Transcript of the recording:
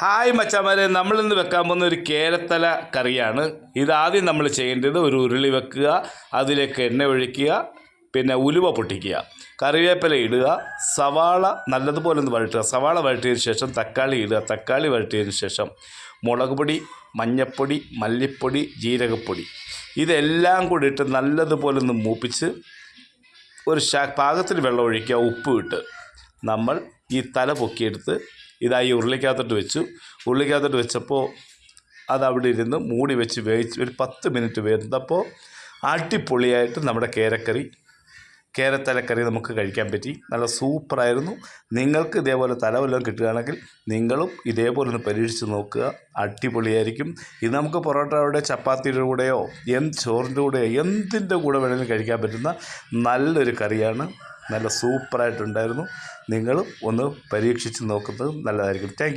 Hi മച്ചാമാരെ നമ്മളിന്ന് വെക്കാൻ പോകുന്ന ഒരു കേരത്തല കറിയാണ്. ഇതാദ്യം നമ്മൾ ചെയ്യേണ്ടത് ഒരു ഉരുളി വെക്കുക അതിലേക്ക് എണ്ണ ഒഴിക്കുക പിന്നെ ഉലുവ പൊട്ടിക്കുക. കറിവേപ്പില ഇടുക സവാള നല്ലതുപോലെ ഒന്ന് വഴറ്റുക. സവാള വഴറ്റിയതിന് ശേഷം തക്കാളി ഇടുക. തക്കാളി വഴറ്റിയതിന് ശേഷം മുളക് പൊടി മഞ്ഞൾപ്പൊടി മല്ലിപ്പൊടി ജീരകപ്പൊടി. ഇതെല്ലാം കൂടി ഇട്ട് നല്ലതുപോലെ ഒന്ന് മൂപ്പിച്ച് ഒരു ശ പാകത്തിന് വെള്ളം ഒഴിക്കുക ഉപ്പ് ഇട്ട്. നമ്മൾ ഈ തല പൊക്കിയെടുത്ത് ഇതാ ഈ ഉരുളിക്കകത്തോട്ട് വെച്ചു. ഉരുളിക്കകത്തോട്ട് വെച്ചപ്പോൾ അത് അവിടെ ഇരുന്ന് മൂടി വെച്ച് വേവിച്ച് ഒരു പത്ത് മിനിറ്റ് വെന്തപ്പോൾ അടിപൊളിയായിട്ട് നമ്മുടെ കേരക്കറി കേരത്തലക്കറി നമുക്ക് കഴിക്കാൻ പറ്റി. നല്ല സൂപ്പറായിരുന്നു നിങ്ങൾക്ക് ഇതേപോലെ തല വല്ലതും കിട്ടുകയാണെങ്കിൽ നിങ്ങളും ഇതേപോലെ ഒന്ന് പരീക്ഷിച്ച് നോക്കുക. അടിപൊളിയായിരിക്കും. ഇത് നമുക്ക് പൊറോട്ടയുടെ ചപ്പാത്തിയുടെ കൂടെയോ എന്ത് ചോറിന്റെ കൂടെയോ എന്തിന്റെ കൂടെ വേണമെങ്കിലും കഴിക്കാൻ പറ്റുന്ന നല്ലൊരു കറിയാണ്. നല്ല സൂപ്പറായിട്ടുണ്ടായിരുന്നു. നിങ്ങളും ഒന്ന് പരീക്ഷിച്ച് നോക്കുന്നത് നല്ലതായിരിക്കും. താങ്ക്